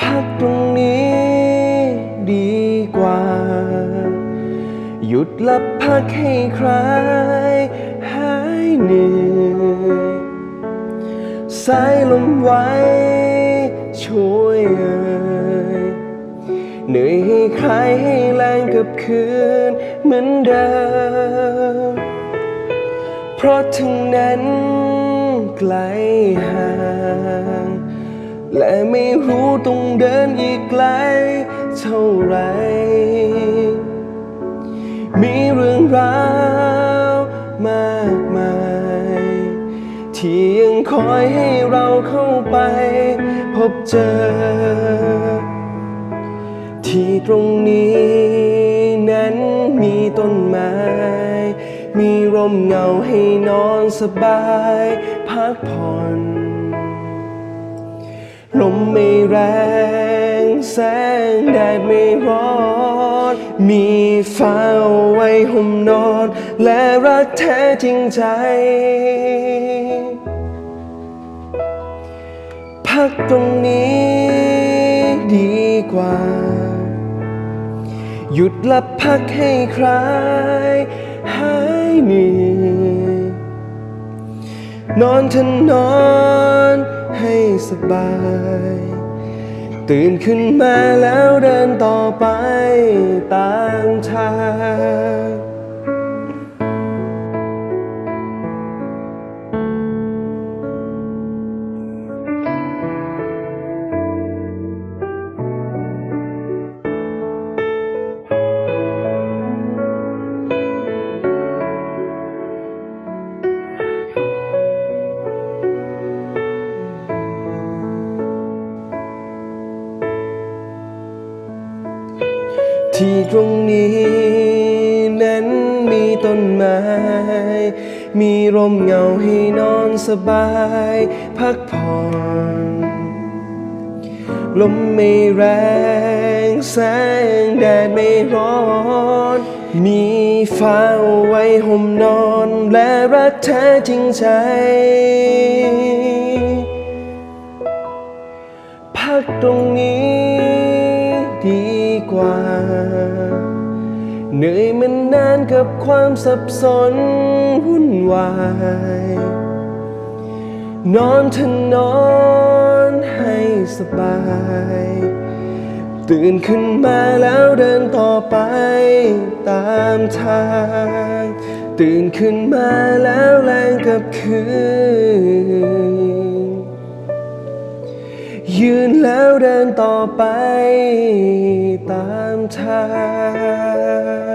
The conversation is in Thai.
พักตรงนี้ดีกว่า หยุดหลับพักให้คลายหายเหนื่อยสายลมไว้ช่วยเอ่ยเหนื่อยให้คลายให้แรงกับคืนเหมือนเดิม เพราะถึงนั้นไกลห่าง และไม่รู้ต้องเดินอีกไกลเท่าไร มีเรื่องราวมากมาย ที่ยังคอยให้เราเข้าไปพบเจอ ที่ตรงนี้นั้นมีต้นไม้มีร่มเงาให้นอนสบายพักผ่อน ลมไม่แรงแสงแดดไม่ร้อน มีฟ้าไว้ห่มนอน และรักแท้จริงใจ พักตรงนี้ดีกว่า หยุดหลับพักให้คลายหายเหนื่อยนอนเถอะนอน สบาย ตื่นขึ้นมาแล้วเดินต่อไปตามทาง ที่ตรงนี้นั้นมีต้นไม้ มีร่มเงาให้นอนสบาย พักผ่อน ลมไม่แรง แสงแดดไม่ร้อน มีฟ้าไว้ห่มนอนและรักแท้จริงใจ พักตรงนี้ กว่า เหนื่อยมันนานกับความสับสนวุ่นวาย นอนเถอะนอนให้สบาย ตื่นขึ้นมาแล้วเดินต่อไปตามทาง ตื่นขึ้นมาแล้วแรงกับคืน ยืนแล้วเดินต่อไปตามทาง